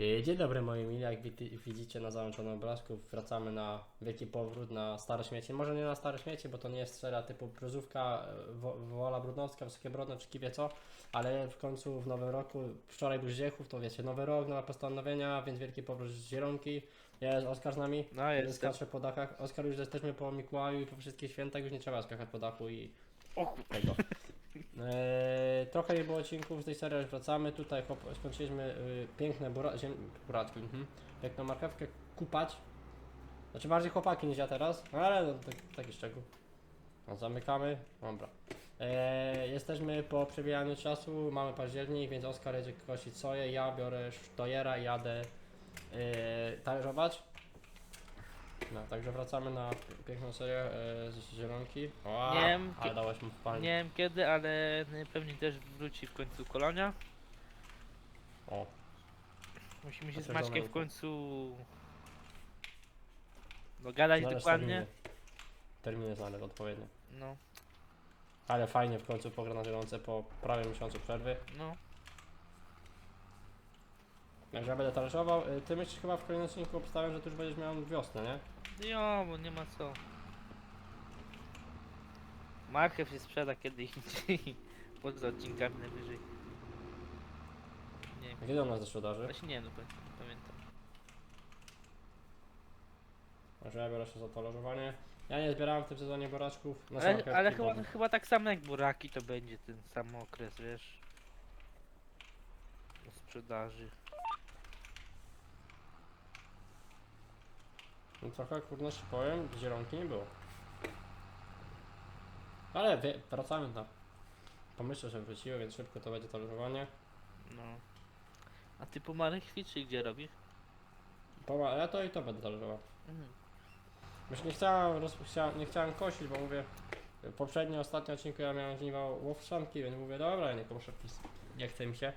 E, Dzień dobry moi mili, jak wi- widzicie na załączonym obrazku wracamy na wielki powrót na stare śmieci. Może nie na stare śmieci, bo to nie jest sfera typu bruzówka, e, wo- Wola Brudnowska, Wysokie Brodne czy kiwie co, ale w końcu w nowym roku, wczoraj był Zdziechów, to wiecie, nowy rok, nowe postanowienia, więc wielki powrót z Zielonki. Jest Oskar z nami, No jestem. skacze po dachach. Oskar już jesteśmy po Mikołaju i po wszystkich świętach, już nie trzeba skakać po dachu i O tego. Eee, trochę nie było odcinków z tej serii, wracamy. Tutaj skończyliśmy y, piękne bura, ziem, buratki, mhm. piękną marchewkę kupać. Znaczy bardziej chłopaki niż ja teraz, no ale no, tak, taki szczegół. No, zamykamy, dobra. Eee, jesteśmy po przebijaniu czasu, mamy październik, więc Oskar jedzie kosić soję, ja biorę sztojera i jadę eee, talerzować. No, także wracamy na piękną serię e, z zielonki. O, Nie wiem, ale dałeś mu w palnik. Nie wiem kiedy, ale pewnie też wróci w końcu kolonia. O, Musimy się z Potwierdzone Maćkiem w końcu dogadać znaleźć dokładnie. Terminy, terminy znaleźć odpowiednie. No, Ale fajnie w końcu pogra na zielonce po prawie miesiącu przerwy. no. Także ja będę talerzował. Y, Ty myślisz chyba w kolejnym odcinku obstawiam, że ty już będziesz miał wiosnę, nie? Jo, bo nie ma co. Marchew się sprzeda kiedy indziej. Poza odcinkami najwyżej. Nie wiem. Kiedy on nas do sprzedaży? Właśnie nie wiem, do końca nie pamiętam. Także ja biorę się za talerzowanie. Ja nie zbierałem w tym sezonie boraczków. Na Ale, ale chyba, chyba tak samo jak buraki to będzie ten sam okres, wiesz. Do sprzedaży. No trochę kurde się powiem, zielonki nie było. Ale wie, wracamy na... Pomyślę, że wróciły, więc szybko to będzie talerzowanie. No. A ty po marechwi czy gdzie robisz? Poła, ja to i to będę talerzował. Mhm. Myślę, nie chciałem, roz, chciałem, nie chciałem kosić, bo mówię, poprzednio, ostatnim odcinku ja miałem żniwa łowczanki, więc mówię, dobra, ja nie koszę pis, nie chce mi się.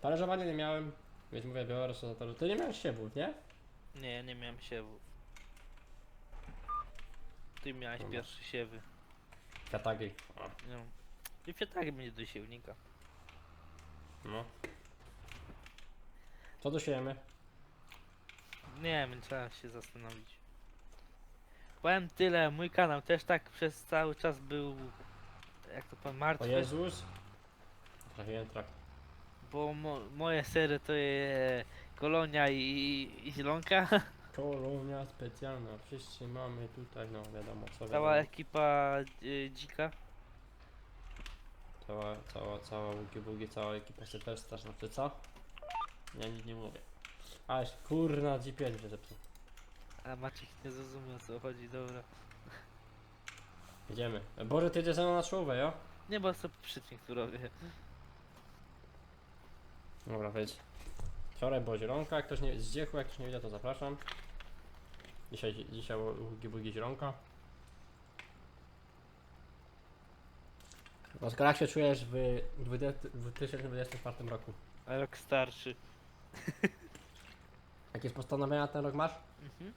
Talerzowania nie miałem, więc mówię, biorę sobie za talerz. Ty nie miałeś siewów, nie? Nie, ja nie miałem siewów. Ty miałeś Dobra. pierwsze siewy. Katagi. No. I tak będzie do siewnika. No. Co tu siejemy? Nie wiem, trzeba się zastanowić. Powiem tyle, mój kanał też tak przez cały czas był, jak to pan O martwy, Jezus. Trafiłem trak. bo mo moje sery to jest Kolonia i, i Zielonka. Kolonia specjalna, wszyscy mamy tutaj, no wiadomo co Cała wiadomo. ekipa y, dzika. Cała, cała, cała bugi bugi, cała ekipa Sylwestra, znaczy co? Ja nic nie mówię. Aż kurna G5 się zepsuł. A Maciek nie zrozumiał o co chodzi, dobra. Jedziemy. Boże, ty jedziesz ze mną na czołówę, jo? Nie, bo sobie przytnik tu robię. Dobra, wejdź. Wczoraj była zielonka, jak ktoś nie zdziechł, jak ktoś nie wiedział, to zapraszam. Dzisiaj, dzisiaj bugi zielonka. Oskar, jak się czujesz w 20 w 2024 roku? Rok starszy. Jakieś postanowienia na ten rok masz? Mhm.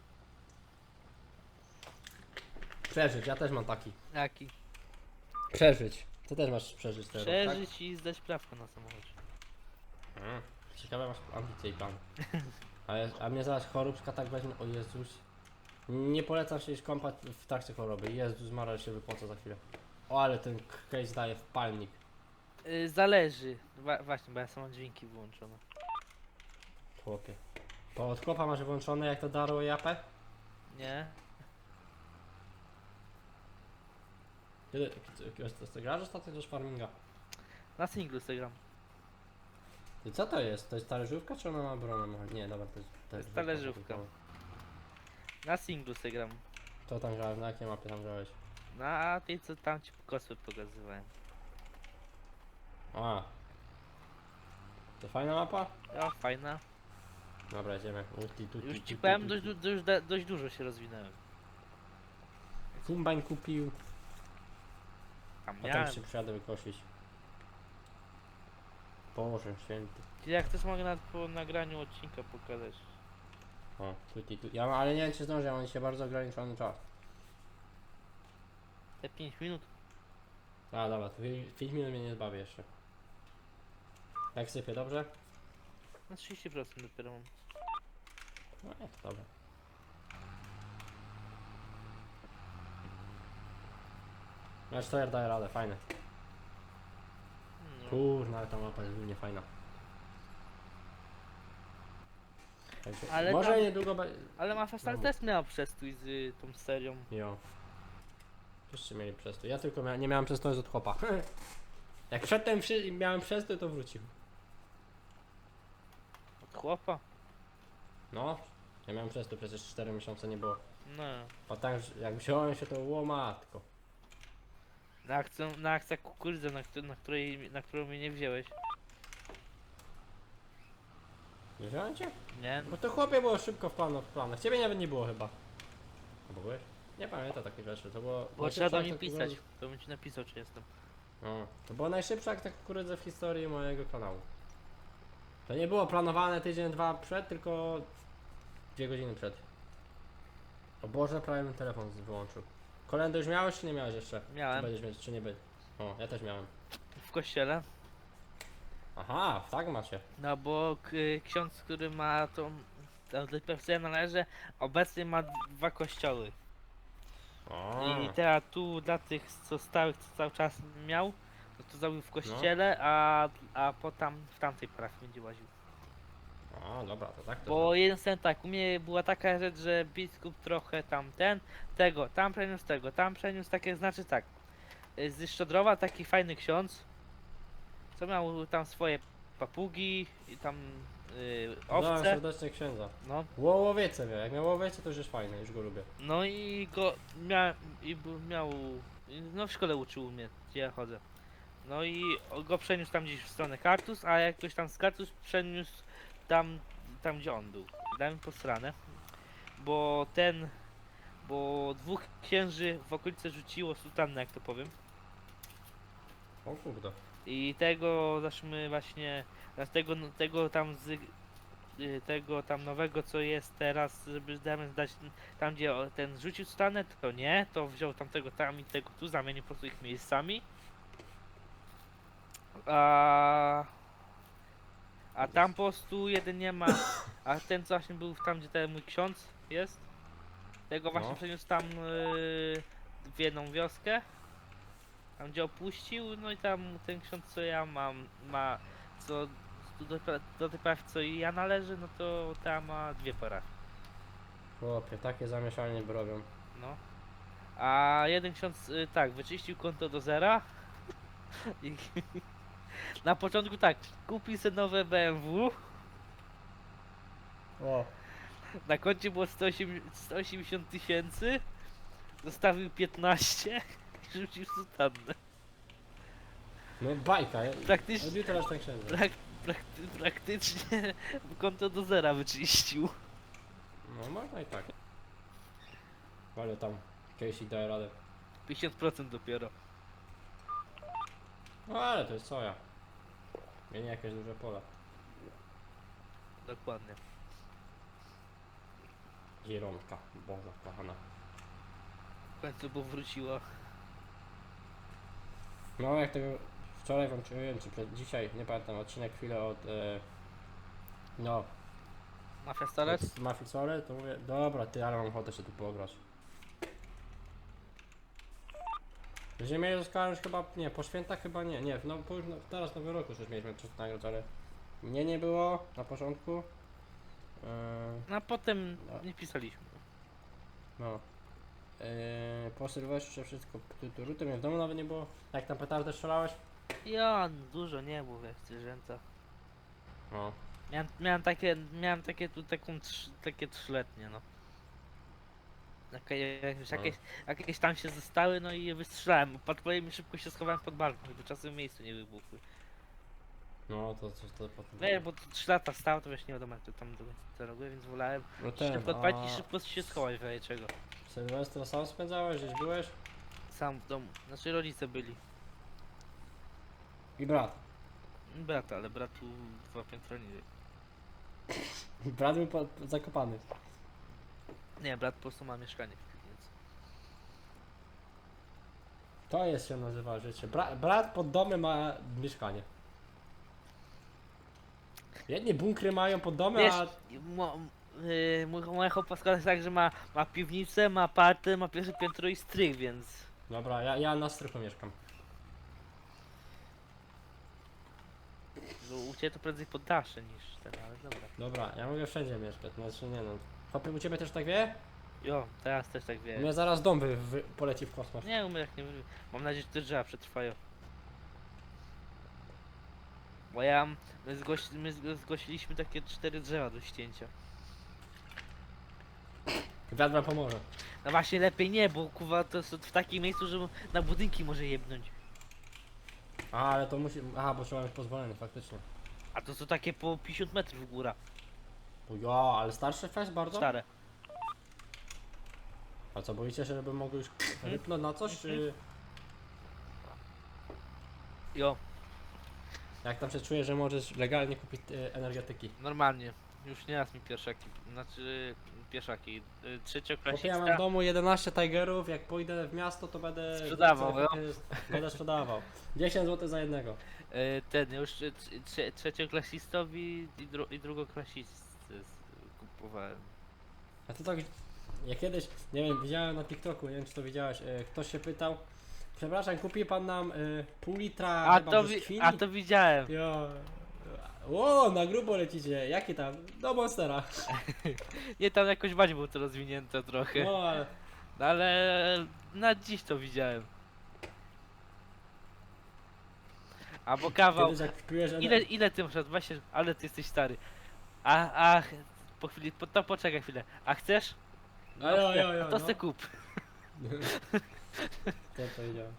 Przeżyć, ja też mam taki. Jaki? Przeżyć. Ty też masz przeżyć ten rok, Przeżyć i zdać prawko na samochodzie. tak? Mm. Ciekawe masz ambicje i plan. Ale, a mnie zaraz choróbska tak weźmie, o Jezus. Nie polecam się iść kąpać w trakcie choroby. Jezus Mara się wypłaca za chwilę. O, ale ten case daje w palnik. Y, zależy. Wa właśnie, bo ja sam mam dźwięki wyłączone. Chłopie. To od chłopa masz wyłączone jak to darło japę? Nie? Kiedy, kiedy, kiedy grasz ostatnio do farminga? Na singlu se gram. Ty co to jest? To jest talerzówka czy ona ma bronę? Nie, dobra, to jest jest talerzówka. Na singlu se gram. To tam grałeś, na jakiej mapie tam grałeś? Na tej co tam ci kosły pokazywałem. A. To fajna mapa? O, fajna. Dobra, jedziemy. Ulti, tuti, Już tuti, ci powiem, tuti. dość, du- dość, da- dość dużo się rozwinąłem. Kombajn kupił, Tam potem miałem. się przyjadę wykosić. Boże święty. Jak też mogę nawet po nagraniu odcinka pokazać. O, tuti, tuti. Ja ale nie wiem czy zdążę, mam dzisiaj bardzo ograniczony czas. Te 5 minut. A dobra, to 5 minut mnie nie zbawi jeszcze. Jak sypie, dobrze? Na 30% dopiero mam. No nie, dobra. Steyr daje radę, fajne. No. Kurna, ale ta mapa jest nie fajna. Ale Może tam- niedługo będzie... Ale Mafia Star No. też miała przestój z y, tą serią. Jo. Wszyscy mieli przestój. Ja tylko mia nie miałem przestoju od chłopa. Jak przedtem wszy- miałem przestój, to wrócił. Od chłopa. No, ja miałem przestój, przecież 4 miesiące nie było. No. A tak, jak wziąłem się, to było matko. Na akcję, na akcję kukurydzę, na, któ- na, której, na którą mnie nie wziąłeś. Nie wziąłem cię? Nie? Bo to chłopie było szybko w planach, w planach. Ciebie nawet nie było chyba. Albo byłeś? Nie pamiętam takich rzeczy, to było... Bo trzeba do mnie akcja pisać. kukurydzy- To bym ci napisał, czy jestem. No, to była najszybsza akcja kukurydzy w historii mojego kanału. To nie było planowane tydzień, dwa przed, tylko dwie godziny przed. O Boże, prawie bym telefon z- wyłączył. Kolendę już miałeś, czy nie miałeś jeszcze? Czy Miałem. będziesz mieć, czy nie będzie? O, ja też miałem. W kościele. Aha, tak macie. No bo k- ksiądz, który ma tą... Do PFC należy, obecnie ma dwa kościoły. O, I teraz tu dla tych, co stałych, co cały czas miał, no to zrobił w kościele, a, a potem w tamtej parafii będzie łaził. O dobra, to tak to Bo jeden sen tak, u mnie była taka rzecz, że biskup trochę tamten, tego, tam przeniósł tego, tam przeniósł takie, znaczy tak. y, Z Szczodrowa taki fajny ksiądz, co miał tam swoje papugi i tam Owce. owce, serdecznie księdza. no. Ło- Łowiece miał, jak miał łowiece to już jest fajne, już go lubię. No i go mia, i miał, no w szkole uczył mnie, gdzie ja chodzę. No i go przeniósł tam gdzieś w stronę Kartus, a jakoś tam z Kartus przeniósł tam, tam gdzie on był. Dałem po stronę, bo ten, bo dwóch księży w okolicy rzuciło sutannę, jak to powiem. O kurde. I tego zaczmy właśnie, tego, tego tam z, y, tego tam nowego co jest teraz, żeby zamiast dać tam gdzie o- ten rzucił stanę, to nie, to wziął tamtego tam i tego tu, zamienił po prostu ich miejscami. A, a tam po prostu jeden nie ma, a ten co właśnie był tam gdzie ten mój ksiądz jest, tego właśnie No. przeniósł tam y, w jedną wioskę. Tam gdzie opuścił, no i tam ten ksiądz co ja mam, ma, co do, do tej parafii co i ja należy, no to tam ma dwie parafie, Chłopie, takie zamieszanie robią. no. A jeden ksiądz, y, tak, wyczyścił konto do zera i na początku tak, kupił sobie nowe BMW, O, na koncie było 180 180 tysięcy, zostawił 15 i rzucił sutannę. no bajka. ja- Praktycznie, Robił teraz ten księdza. prak, prakty, praktycznie konto do zera wyczyścił. No można i tak. Ale tam Casey daje radę. 50% dopiero. No ale to jest soja. Nie, nie jakieś duże pola. Dokładnie. Zieronka, Boże kochana. W końcu bo wróciła. No jak tego wczoraj włączyłem, czy przed dzisiaj, nie pamiętam, odcinek chwilę od... E, no, Mafia Starec? Mafia Sory, to mówię, dobra ty, ale mam ochotę się tu pograć. Będziemy mieli z Oscarem już chyba, nie, po świętach chyba nie, nie, no po no, teraz Nowy Roku już mieliśmy czas nagrać, ale mnie nie było na początku. Yy, No a potem No. nie pisaliśmy. No. Yy, po Sylwestrze wszystko turutem, mnie w domu nawet nie było. Jak tam petardę strzelałeś? Ja dużo nie było jak zwierzęta. No. Miałem, miałem takie, miałem takie tu taką trz, takie trzyletnie no. Jakieś, No. jakieś, jakieś tam się zostały, no i je wystrzelałem. Podpowiem mi szybko się schowałem pod balkon, żeby czasem w miejscu nie wybuchły. No to coś to potem. No bo to 3 lata stało, to wiesz nie wiadomo jak to tam co robię, więc wolałem No ten, szybko odpalić a i szybko się schować w razie czego. Sylwestra sam spędzałeś, gdzieś byłeś? Sam w domu. Znaczy rodzice byli. I brat. Brat, ale bratu dwa piętra niżej. Brat był po, zakopany. Nie, brat po prostu ma mieszkanie, więc... To jest się nazywa życie. Bra, brat pod domem ma mieszkanie. Jedni bunkry mają pod domy, Wiesz, a... mo, yy, mój- moja chłopaska jest tak, że ma, ma piwnicę, ma partę, ma pierwsze piętro i strych, więc... Dobra, ja, ja na strychu mieszkam. No, u ciebie to prędzej poddasze niż ten, ale dobra. Dobra, ja mogę wszędzie mieszkać, znaczy nie no. Chłopie, u ciebie też tak wie? Jo, teraz też tak U mnie zaraz dom wy, wy, poleci w kosmos. Nie, u mnie tak nie wy- Mam nadzieję, że te drzewa przetrwają. Bo ja... My, zgłosi, my zg- zgłosiliśmy takie cztery drzewa do ścięcia. Wiatr wam pomoże. No właśnie lepiej nie, bo kuwa to jest w takim miejscu, że na budynki może jebnąć. A, ale to musi... Aha, bo trzeba mieć pozwolenie, faktycznie. A to są takie po 50 metrów góra, O ja, ale starszy fest bardzo? stare. A co, boicie się, żeby mogły już rypnąć na coś, czy... Jo, Jak tam się że możesz legalnie kupić e, energetyki? normalnie. Już nie raz mi pierwszaki, znaczy pieszaki. y, ja mam w domu 11 Tigerów, jak pójdę w miasto, to będę... Sprzedawał, chcę- Będę sprzedawał. 10 zł za jednego. Y, Ten już y, trze- trze- trzecioklasistowi i, dru i kupowałem. A to tak, ja kiedyś, nie wiem, widziałem na TikToku, nie wiem czy to widziałeś, e, ktoś się pytał, przepraszam, kupi pan nam e, pół litra A chyba to, wi- a to widziałem. Jo, o, na grubo lecicie, jaki tam? Do Monstera. Nie, tam jakoś bać było to rozwinięte trochę. No, ale No ale na dziś to widziałem. Albo kawał. kiedyś jak. Ile, ile ty masz lat? Właśnie, ale ty jesteś stary. A, a, po chwili, po, to poczekaj chwilę. A chcesz? A jo, chcę. jo, jo, to no. se kup. To powiedziałem.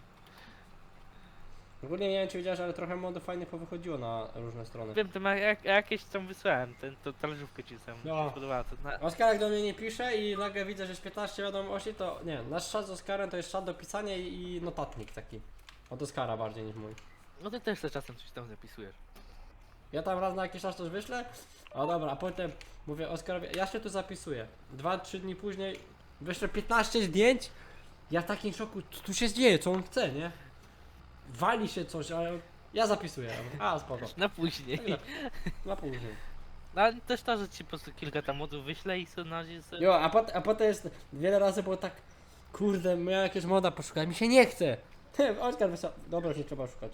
Ogólnie nie wiem czy wiedziałeś, ale trochę modów fajnie powychodziło na różne strony. Wiem, to ma, jak, jakieś tam wysłałem, ten, to talerzówkę ci sam No. spodobała. To na, Oskar jak do mnie nie pisze i nagle widzę, że jest 15 wiadomości, to nie, nasz czat z Oskarem to jest czat do pisania i, notatnik taki. Od Oskara bardziej niż mój. no ty też se czasem coś tam zapisujesz. Ja tam raz na jakiś czas coś wyślę, a dobra, a potem mówię Oskarowi, ja się tu zapisuję. Dwa, trzy dni później wyślę 15 zdjęć, ja w takim szoku, co tu się dzieje, co on chce, nie? Wali się coś, ale ja zapisuję. A, spoko. Na później. Tak, Na później. No ale też to, że ci po prostu kilka tam modów wyślę i sobie na razie sobie... Jo, a, pot, a potem jest, wiele razy było tak, kurde, miałem jakieś moda poszukać, mi się nie chce. Oskar wysłał, dobra, już nie trzeba szukać.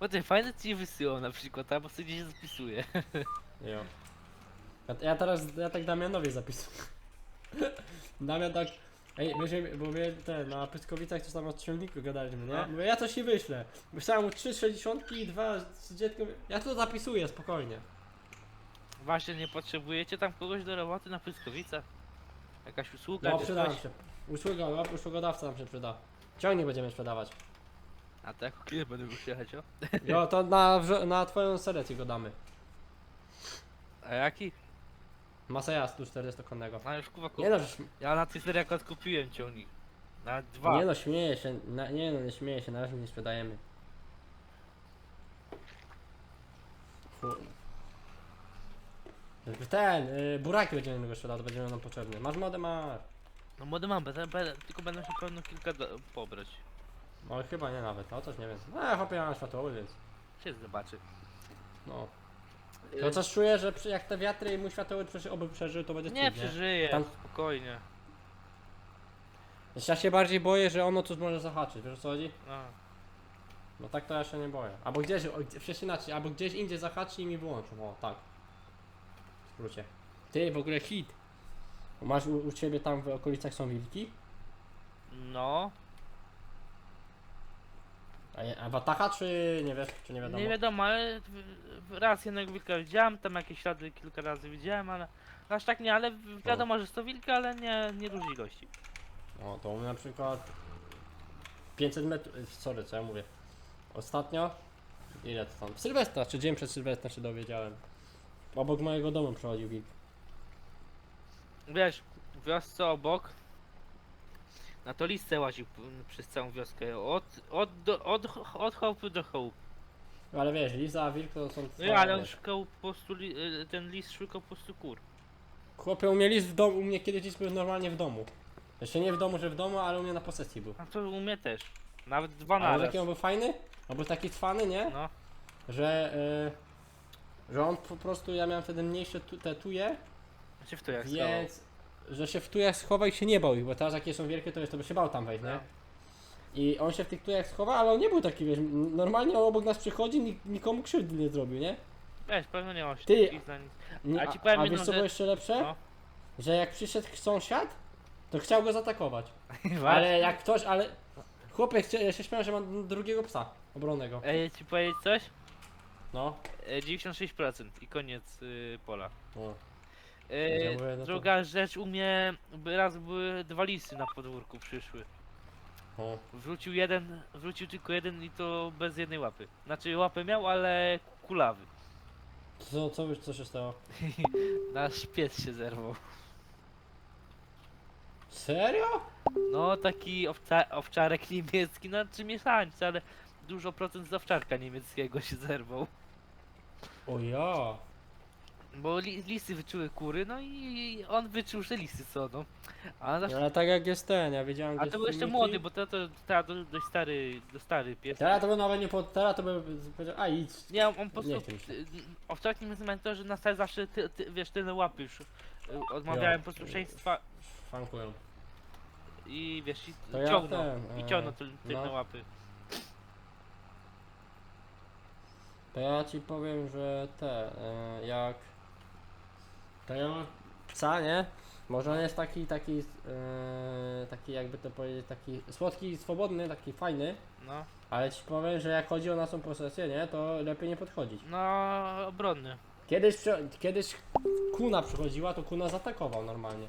Bo te fajne ci wysyłał na przykład, albo sobie gdzieś zapisuję. Jo. Ja, ja teraz, ja tak Damianowi zapisuję. Damian tak, ej, myśmy, bo my te, na Pyskowicach coś tam o ciągniku gadaliśmy, nie? No. Mówię, ja coś ci wyślę. Wysłałem mu 3,60 i dwa z dzieckiem, ja to zapisuję, spokojnie. Właśnie nie potrzebujecie tam kogoś do roboty na Pyskowicach? Jakaś usługa No, czy przyda nam coś? się. Usługa, no, usługodawca nam się przyda. Ciągnik będziemy sprzedawać. A tak, kiedy będę mógł przyjechać, o? Jo, to na, na twoją selekcję go damy. A jaki? Masę jazdu 40-konnego. A już kuwa kup... Nie no, Ja na tej serii akurat kupiłem ciągnik. Na dwa. nie no, śmieję się, na, nie no, nie śmieję się, na razie nie sprzedajemy. Ten, y, buraki będziemy niego sprzedał, to będziemy nam potrzebny. Masz modę, masz. No młody mam, będę, będę, tylko będę się pewno kilka do, pobrać. No chyba nie nawet, no coś nie wiem. No chłopie ja mam światłowy, więc Się zobaczy. no. No coś czuję, że przy, jak te wiatry i mój światłowy przeży, oby przeżył, to będzie Nie cud, przeżyję, Tam- spokojnie. Ja się bardziej boję, że ono coś może zahaczyć, wiesz o co chodzi? No. No tak to ja się nie boję. Albo gdzieś, o, gdzie- przecież inaczej, albo gdzieś indziej zahaczy i mi wyłączą, o tak. W skrócie. Ty, w ogóle hit. Masz u, u ciebie tam w okolicach są wilki? No, A, je- a czy nie wiesz, czy nie wiadomo? nie wiadomo, ale w- raz jednego wilka widziałem, tam jakieś ślady kilka razy widziałem, ale aż tak nie, ale w- wiadomo, że jest to wilk, ale nie, nie duży ilości. O, to u mnie na przykład 500 metrów, sorry, co ja mówię. Ostatnio, ile to tam, Sylwestra, czy dzień przed Sylwestrem się dowiedziałem. Obok mojego domu przechodził wilk. Wiesz, w wiosce obok na to listę łaził p- przez całą wioskę, od, od, do, od, od chałupy do chałupy. Ale wiesz, Liza, a wilk to są... No ale on szukał po prostu, li, y, ten list szukał po prostu kur. Chłopie, u mnie list w domu, u mnie kiedyś list był normalnie w domu. Jeszcze nie w domu, że w domu, ale u mnie na posesji był. A to u mnie też. Nawet dwa Ale naraz. jaki on był fajny? On był taki cwany, nie? No, że, y, że on po prostu, ja miałem wtedy mniejsze tu, te tuje, Znaczy w to jak więc, że się w tujach schowa i się nie bał ich, bo teraz jakie są wielkie, to jest, to by się bał tam wejść, nie? No. I on się w tych tujach schowa, ale on nie był taki, wiesz, normalnie on obok nas przychodzi, nik- nikomu krzywdy nie zrobił, nie? Wiesz, pewno nie mam się Ty- takich za nic. Nie, A ci powiem a jedną wiesz co rzecz- było jeszcze lepsze? No. Że jak przyszedł sąsiad, to chciał go zaatakować. Ale... Jak ktoś, ale chłopiec chcia- ja się śmiał, że ma drugiego psa obronnego. Ej, ci powiedzieć coś? No. E, 96% i koniec y, pola. O. Mówię, no to- druga rzecz, u mnie by- raz były dwa lisy na podwórku przyszły. O. Wrócił jeden, wrócił tylko jeden i to bez jednej łapy. Znaczy łapę miał, ale kulawy. Co, co, co się stało? Nasz pies się zerwał. Serio? No taki owca, owczarek niemiecki, znaczy mieszańcy, ale dużo procent z owczarka niemieckiego się zerwał. O ja. Bo li, lisy wyczuły kury, no i on wyczuł, że lisy są, no. A, zawsze, Ale tak jak jest ten, ja wiedziałem a to był jeszcze filmiki. młody, bo to, to, to, to dość stary, dość stary pies. Teraz to by nawet nie po, teraz to by powiedział, a idź. Nie, on po Nie prostu, chce mi się. y, mają to, że na stałe zawsze, ty, ty, wiesz, tyle łapy już y, odmawiałem posłuszeństwa Fankują. i wiesz, i To ja ciągną, ten, i e, ciągną tyl, tylne no. łapy. To ja ci powiem, że te, e, jak... To ja mam psa, nie? Może on jest taki, taki, e, taki jakby to powiedzieć, taki słodki, swobodny, taki fajny, No, ale ci powiem, że jak chodzi o naszą posesję, nie? To lepiej nie podchodzić. no, obronny. Kiedyś, przy- kiedyś kuna przychodziła, to kuna zaatakował normalnie.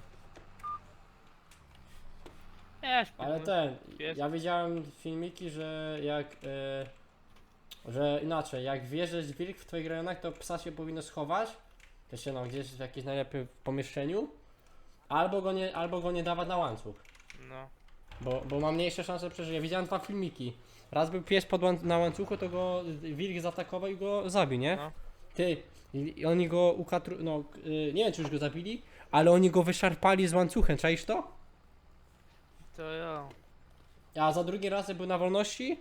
Wiesz, Ale no, ten, pies. ja widziałem filmiki, że jak, e, że inaczej, jak wjeżdżać wilk w twoich rejonach, to psa się powinno schować, się no, gdzieś w jakimś najlepiej pomieszczeniu, albo go nie, albo go nie dawać na łańcuch, no. bo, bo ma mniejsze szanse przeżycia. Ja widziałem dwa filmiki, raz był pies pod łań- na łańcuchu, to go wilk zaatakował i go zabił, nie? No. Ty, i i oni go ukatru... no, y, nie wiem czy już go zabili, ale oni go wyszarpali z łańcuchem, czaisz to? To ja. A za drugi raz jak był na wolności,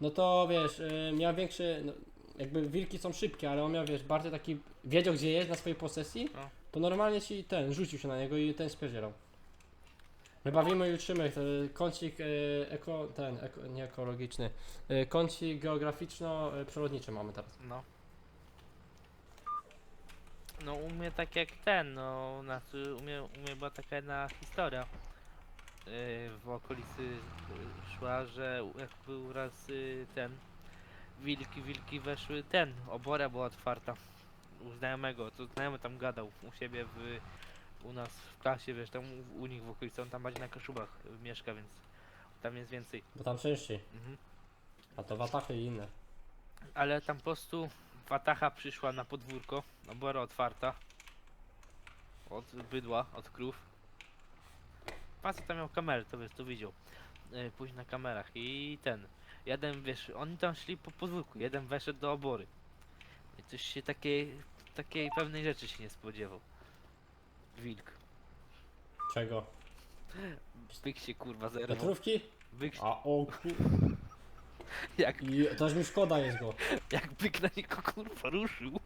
no to wiesz, y, miał większy, no, jakby wilki są szybkie, ale on miał, wiesz, bardziej taki, wiedział gdzie jest na swojej posesji, No. to normalnie ci ten, rzucił się na niego i ten spierdzielał. My bawimy i uczymy, to kącik y, eko, ten, eko, nie ekologiczny, y, kącik geograficzno-przyrodniczy mamy teraz. No. No u mnie tak jak ten, no znaczy u mnie, u mnie była taka jedna historia yy, w okolicy yy, szła, że u- jak był raz yy, ten wilki, wilki weszły, ten, obora była otwarta u znajomego, to znajomy tam gadał u siebie w, u nas w klasie, wiesz, tam u, u nich w okolicy, on tam bardziej na Kaszubach y, mieszka, więc tam jest więcej. Bo tam częściej, Mhm. a to watachy i inne. Ale tam po prostu watacha przyszła na podwórko, obora otwarta. Od bydła, od krów. Facet tam miał kamerę, to wiesz, to widział. Yy, później na kamerach i ten. Jeden, wiesz, oni tam szli po podwórku, jeden weszedł do obory. I coś się takiej, takiej pewnej rzeczy się nie spodziewał. Wilk. Czego? Byk się kurwa zerwał. Petrówki? Byk, A o ku... jak, I też mi szkoda jest go. jak byk na niego kurwa ruszył.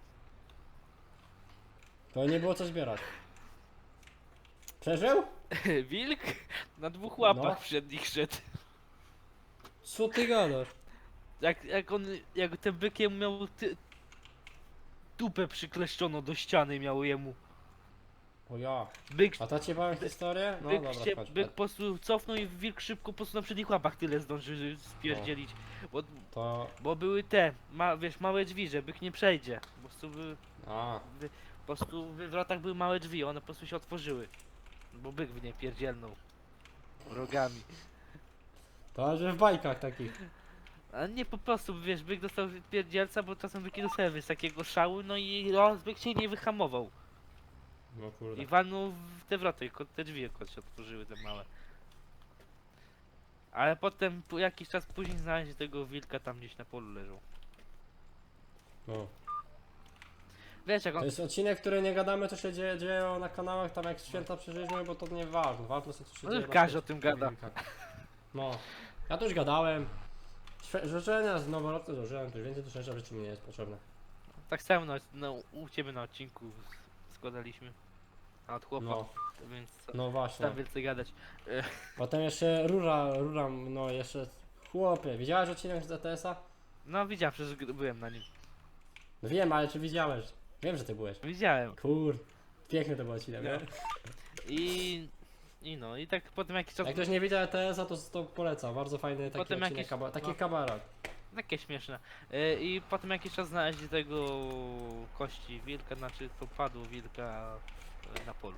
To nie było co zbierać. Przeżył? Wilk na dwóch łapach No. przednich szedł. Co ty gadasz? Jak, jak on, jak ten bykiem miał ty, dupę przykleszczoną do ściany miał jemu. O ja. Byk, A to ci powiem historię? No byk, dobra, się, chodź. byk po prostu cofnął i wilk szybko po prostu na przednich łapach tyle zdążył spierdzielić. Bo, To... bo były te, ma, wiesz, małe drzwi, że byk nie przejdzie. Po prostu, by, A, po prostu w wrotach były małe drzwi, one po prostu się otworzyły. Bo byk w nie pierdzielnął. Rogami. To że w bajkach takich. A nie po prostu, wiesz, byk dostał pierdzielca, bo czasem byki dostały wiesz, takiego szału, no i no, byk się nie wyhamował. No kurde. I walnął w te wroty, ko- te drzwi jakoś się otworzyły, te małe. Ale potem, po jakiś czas później znaleźli tego wilka tam gdzieś na polu leżał. No. Wiesz, jak on... To jest odcinek, który nie gadamy, co się dzieje, dzieje na kanałach, tam jak święta przeżyliśmy, bo to nie ważne. Ważne jest, co się No, dzieje. na każdy o tym gada. No. Ja tu już gadałem. Śwe- Życzenia z noworoczne zużyłem, to już więcej tu szczęścia w życiu mi nie jest potrzebne. Tak samo no, no, u ciebie na odcinku składaliśmy. A od chłopa, No, więc co no właśnie. tam więcej gadać. Potem jeszcze rura, rura, no jeszcze... Chłopie, widziałeś odcinek z ETS-a? No widziałem, przecież byłem na nim. No wiem, ale czy widziałeś? Wiem, że ty byłeś. Widziałem. Kur... Piękny to był odcinek, No. nie? I... I no, i tak potem jakiś czas... Jak ktoś nie widział ETS-a, to, to polecam. Bardzo fajny taki Potem odcinek, kaba, taki no. kabaret. Takie śmieszne. Y, I potem jakiś czas znaleźli tego kości wilka, znaczy to padło wilka y, na polu.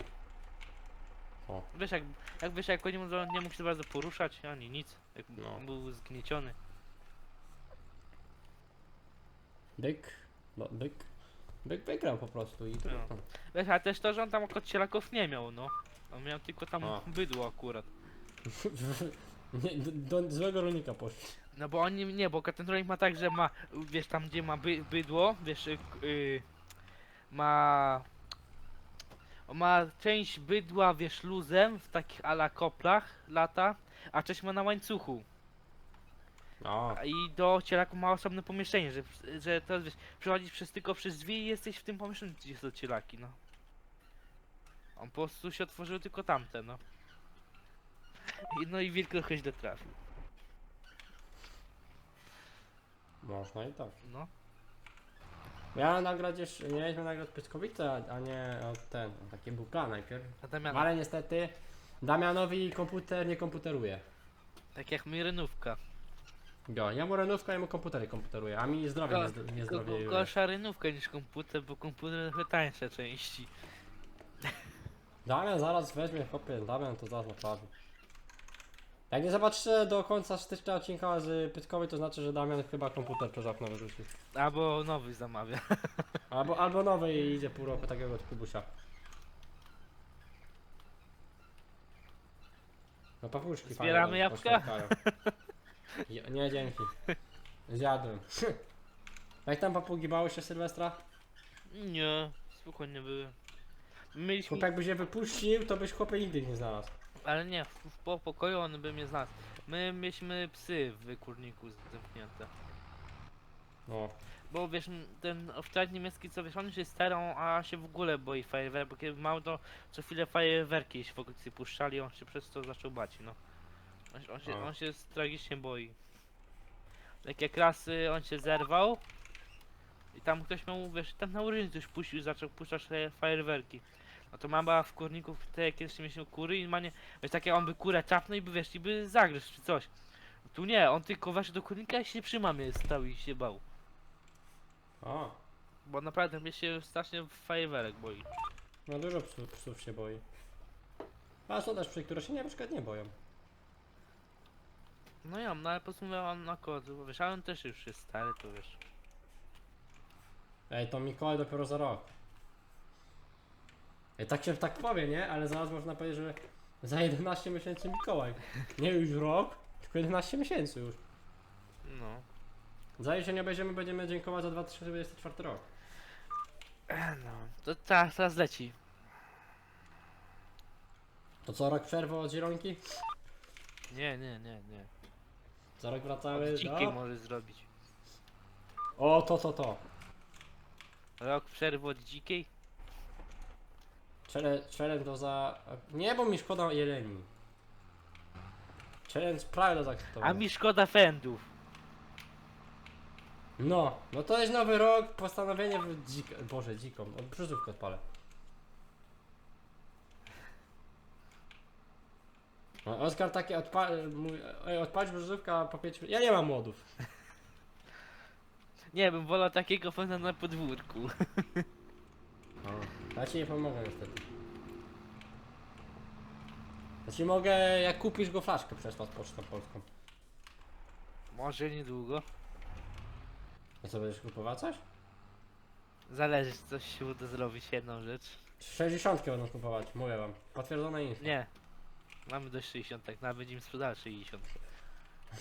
O. Wiesz jak, jak wiesz jak nie, mógł- nie mógł się bardzo poruszać, ani nic. Jak No. był zgnieciony. Byk, no, byk. Byk wygrał po prostu i to... No. Wiesz, ale też to, że on tam kocielaków nie miał, no. On miał tylko tam A. bydło akurat. nie, do, do złego rolnika poszli. No bo on nie, bo ten rolnik ma tak, że ma, wiesz, tam gdzie ma by, bydło, wiesz, y, k- y, ma... On ma część bydła, wiesz, luzem, w takich ala koplach lata, a część ma na łańcuchu. A, A I do cielaku ma osobne pomieszczenie, że, że to wiesz, przechodzisz przez tylko przez drzwi i jesteś w tym pomieszczeniu, gdzie są cielaki, no. On po prostu się otworzył tylko tamte, no. I, no i wilk trochę źle trafił, można i tak. no. Miałem nagrać jeszcze, mieliśmy nagrać Pyskowice, a- a nie o ten, taki był plan najpierw. A Damian, Ale niestety Damianowi komputer nie komputeruje. tak jak my renówka. Jo, ja mu renówka, ja mu komputery komputeruje, a mi zdrowie nie, Go- zd- nie Go- go- zdrowie. Gorsza rynówka niż komputer, bo komputer trochę tańsze części. Damian zaraz weźmie, chłopie, Damian to zaraz naprawi. Jak nie zobaczycie do końca stycznia odcinka z Pytkowej, to znaczy, że Damian chyba komputer przez okno wyrzucił. Albo nowy zamawia. Albo, albo nowy i idzie pół roku takiego od Kubusia. No papuszki Zbieramy fajne, jabłka? Nie, dzięki. Zjadłem. Jak tam papugi bały się Sylwestra? Nie, spokojnie były. Mieliśmy, Chłop jakbyś je wypuścił, to byś chłopie nigdy nie znalazł. ale nie, w, w po pokoju on by mnie znalazł. My mieliśmy psy w kurniku zamknięte. No. Bo wiesz, ten owczarek niemiecki, co wiesz, on jest starą, a się w ogóle boi fajerwerek, bo kiedy mało to co chwilę fajerwerki się w okolicy puszczali, on się przez to zaczął bać, no. On, się- on, się, A. on się tragicznie boi. Tak jak raz y, on się zerwał i tam ktoś miał, wiesz, tam na ulicy coś puścił, zaczął puszczać fajerwerki. No to mama w kurniku, te kiedyś mieliśmy kury i ma nie, wiesz, takie on by kurę czapnął i by, wiesz, i by zagryzł czy coś. Tu nie, on tylko weszł do kurnika i się przy mamie stał i się bał. A, Bo naprawdę mnie się strasznie fajerwerek boi. no dużo psów, psów się boi. A są też psy, które się nie, na przykład nie boją. No ja, no ale posłuchałem na kodu, wiesz, ale on też już jest stary, to wiesz. Ej, to Mikołaj dopiero za rok. Ej, tak się tak powie, nie? Ale zaraz można powiedzieć, że za 11 miesięcy Mikołaj. Nie już rok, tylko 11 miesięcy już. No. Zanim się nie będziemy, będziemy dziękować za 2024 rok. No, to teraz, teraz leci. To co, rok przerwy od Zielonki? Nie, nie, nie, nie. Za rok wracamy Dzikie do... może zrobić. O, to, to, to. Rok przerwy od dzikiej? Challenge, challenge do za... Nie, bo mi szkoda jeleni. Challenge prawie do zaakceptowania. A mi szkoda fendów. No, no to jest nowy rok, postanowienie w dzik... Boże, dziką. O, Brzuszówkę odpalę. No, Oskar takie odpa... mówi, Ej, odpalić brzuszówkę, a po 5 Ja nie mam młodów. Nie, bym wolał takiego fenda na podwórku. Ja ci nie pomogę niestety. Ja ci mogę, jak kupisz go flaszkę przesłać pocztą polską. Może niedługo. A co, będziesz kupował coś? Zależy, czy coś się uda zrobić, jedną rzecz. 60 będą kupować, mówię wam. Potwierdzone info. Nie. Mamy dość 60, tak nawet będziemy sprzedali 60.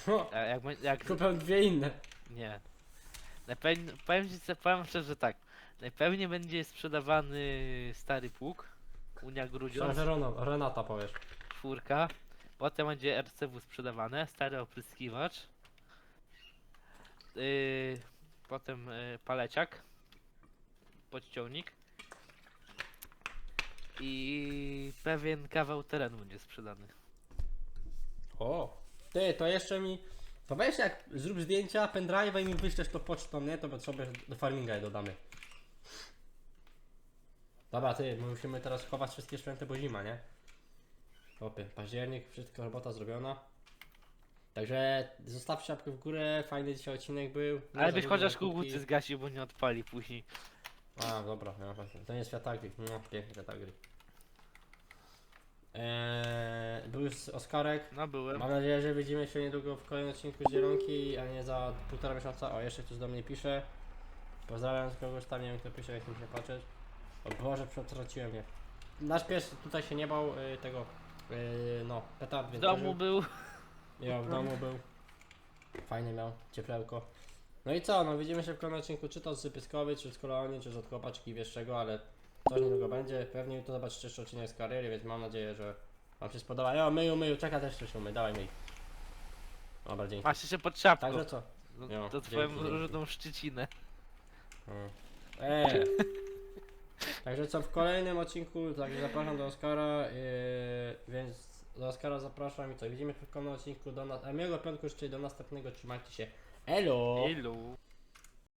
No, A jak, jak, kupię dwie inne. Nie. Najpewniej, powiem ci, co- powiem szczerze tak. Najpewniej będzie sprzedawany stary pług. Unia Myślałem, Grudziądz, że Reno, Renata powiesz. czwórka. Potem będzie RCW sprzedawane, stary opryskiwacz. yy, potem yy, paleciak, podciągnik i pewien kawał terenu będzie sprzedany. O, ty, to jeszcze mi. To weź jak zrób zdjęcia, pendrive'a i mi wyślesz to pocztą, nie? To sobie do farminga je dodamy. Dobra, ty, my musimy teraz chować wszystkie święte, bo zima, nie? Opie, październik, wszystko robota zrobiona. Także zostawcie łapkę w górę, fajny dzisiaj odcinek był. Ale byś chociaż koguty zgasił, bo nie odpali później. A, dobra, ja właśnie. To nie światagry. No, piękny światagry. Eee, był już Oskarek. No byłem. Mam nadzieję, że widzimy się niedługo w kolejnym odcinku z Zielonki, a nie za półtora miesiąca. O, jeszcze ktoś do mnie pisze. Pozdrawiam z kogoś tam, nie wiem kto pisze, jak mi się patrzeć. O Boże, przetraciłem je. Nasz pies tutaj się nie bał y, tego, y, no, petard, W więc domu przeżył. był. Ja w domu był. Fajnie miał, cieplełko. No i co, no widzimy się w kolejnym odcinku, czy to z Pyskowy, czy z Kolonii, czy z od chłopaczki wiesz czego, ale coś niedługo będzie. Pewnie to zobaczycie jeszcze odcinek z kariery, więc mam nadzieję, że Wam się spodoba. Jo, myju, myju, czeka też coś umy, dawaj myj. Dobra, dzięki. Masz jeszcze pod szapką. Także co? No, Jo, to twoją dzięki, dzięki. różną szczycinę. Mm. Eee. Także co, w kolejnym odcinku, także zapraszam do Oskara, yy, więc do Oskara zapraszam i co, widzimy w kolejnym odcinku, do nas, a miłego piątku, jeszcze do następnego, trzymajcie się, elo! Ilu?